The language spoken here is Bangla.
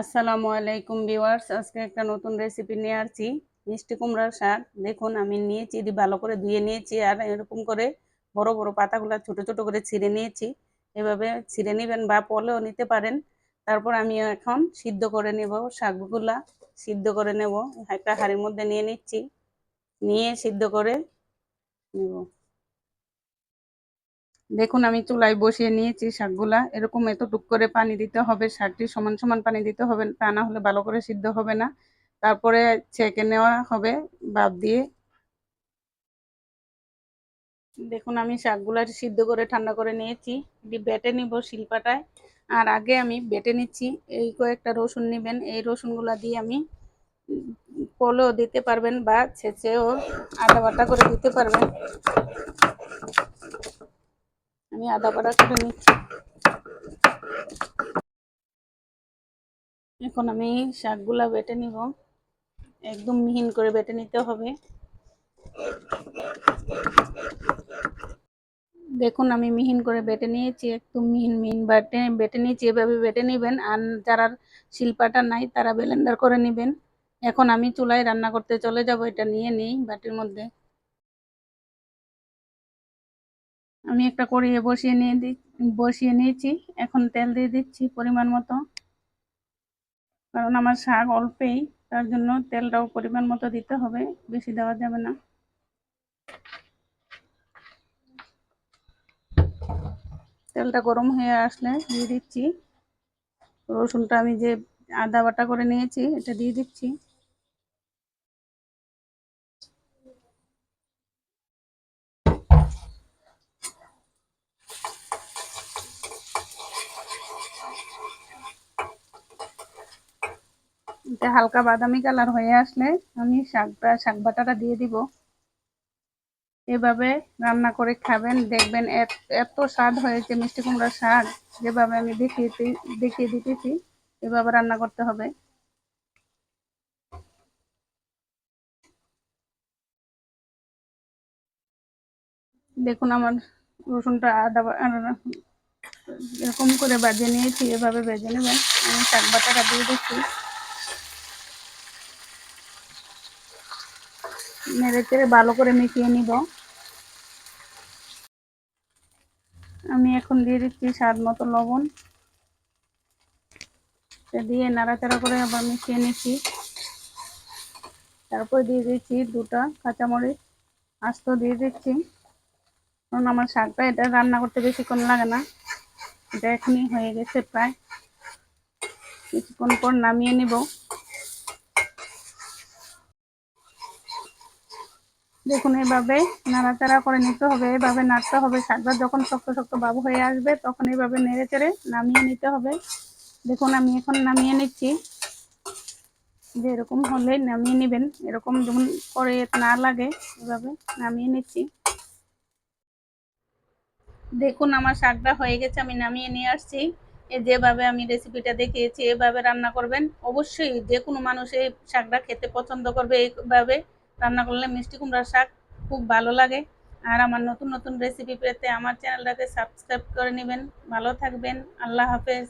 আসসালামু আলাইকুম ভিউয়ার্স, আজকে একটা নতুন রেসিপি নিয়ে আসছি। মিষ্টি কুমড়ার শাক দেখুন আমি নিয়েছি এটি ভালো করে ধুয়ে নিয়েছি আর এরকম করে বড় বড় পাতাগুলো ছোট ছোট করে ছিঁড়ে নিয়েছি। এভাবে ছিঁড়ে নেবেন বা পলেও নিতে পারেন। তারপর আমি এখন সিদ্ধ করে নেব শাকগুলা, সিদ্ধ করে নেব, একটা হাঁড়ির মধ্যে নিয়ে নিচ্ছি। নিয়ে সিদ্ধ করে নেব। দেখুন, আমি চুলায় বসিয়ে নিয়েছি শাকগুলা। এরকম এতটুক করে পানি দিতে হবে, শাকটি সমান সমান পানি দিতে হবে, তা না হলে ভালো করে সিদ্ধ হবে না। তারপরে ছেঁকে নেওয়া হবে, বাদ দিয়ে। দেখুন, আমি শাকগুলা সিদ্ধ করে, ঠান্ডা করে নিয়েছি। এটি বেটে নিব শিলপাটায়। আর আগে আমি বেটে নিচ্ছি, এই কয়েকটা রসুন নেবেন। এই রসুনগুলা দিয়ে আমি পলেও দিতে পারবেন বা ছেঁচেও আদা বাটা করে দিতে পারবেন। আমি আদা বাটা করে নিচ্ছি। এখন আমি শাকগুলা বেটে নিব। একদম মিহিন করে বেটে নিতে হবে। দেখুন, আমি মিহিন করে বেটে নিয়েছি, একদম মিহিন মিহিন বেটে বেটে নিয়েছি, এভাবে বেটে নেবেন। আর যারা শিলপাটা নাই, তারা ব্লেন্ডার করে নেবেন। এখন আমি চুলায় রান্না করতে চলে যাব, এটা নিয়ে নিই বাটির মধ্যে। আমি একটা কড়িয়ে বসিয়ে নিয়ে দি, বসিয়ে নিয়েছি। এখন তেল দিয়ে দিচ্ছি পরিমাণ মতো। কারণ আমার শাক অল্পেই, তার জন্য তেলটাও পরিমাণ মতো দিতে হবে, বেশি দেওয়া যাবে না। তেলটা গরম হয়ে আসলে দিয়ে দিচ্ছি। রসুনটা আমি যে আদা বাটা করে নিয়েছি, এটা দিয়ে দিচ্ছি। এটা হালকা বাদামি কালার হয়ে আসলে আমি শাকটা শাক বাটাটা দিয়ে দিব। এভাবে রান্না করে খাবেন, দেখবেন এত স্বাদ হয়েছে মিষ্টি কুমড়ার শাক যেভাবে আমি দেখিয়ে দেখিয়ে দিতেছি, এভাবে রান্না করতে হবে। দেখুন আমার রসুনটা আদা এরকম করে বাজে নিয়েছি, এভাবে বেজে নেবেন আমি শাক বাটাটা দিয়ে দিচ্ছি। নেড়ে চেড়ে ভালো করে মিশিয়ে নিব। আমি এখন দিয়ে দিচ্ছি স্বাদ মতো লবণ। দিয়ে নাড়াচাড়া করে আবার মিশিয়ে নিচ্ছি। তারপর দিয়ে দিচ্ছি দুটা কাঁচামরিচ। আস্ত দিয়ে দিচ্ছি। কারণ আমার শাকটা এটা রান্না করতে বেশিক্ষণ লাগে না। এটা হয়ে গেছে প্রায়। কিছুক্ষণ পর নামিয়ে নিব। দেখুন, এভাবে নাড়াচাড়া করে নিতে হবে, এভাবে নাড়তে হবে। শাকটা যখন শক্ত শক্ত বাবু হয়ে আসবে, তখন এইভাবে নেড়ে চেড়ে নামিয়ে নিতে হবে। দেখুন, আমি এখন নামিয়ে নিচ্ছি। যে এরকম হলে নামিয়ে নেবেন। এরকম যেমন করে না লাগে, এভাবে নামিয়ে নিচ্ছি। দেখুন আমার শাকটা হয়ে গেছে, আমি নামিয়ে নিয়ে আসছি। যেভাবে আমি রেসিপিটা দেখিয়েছি, এভাবে রান্না করবেন। অবশ্যই যে কোনো মানুষ এই শাকটা খেতে পছন্দ করবে এইভাবে। রান্না করলে মিষ্টি কুমড়ার শাক খুব ভালো লাগে। আর আমার নতুন নতুন রেসিপি পেতে আমার চ্যানেলটাকে সাবস্ক্রাইব করে নেবেন। ভালো থাকবেন, আল্লাহ হাফেজ।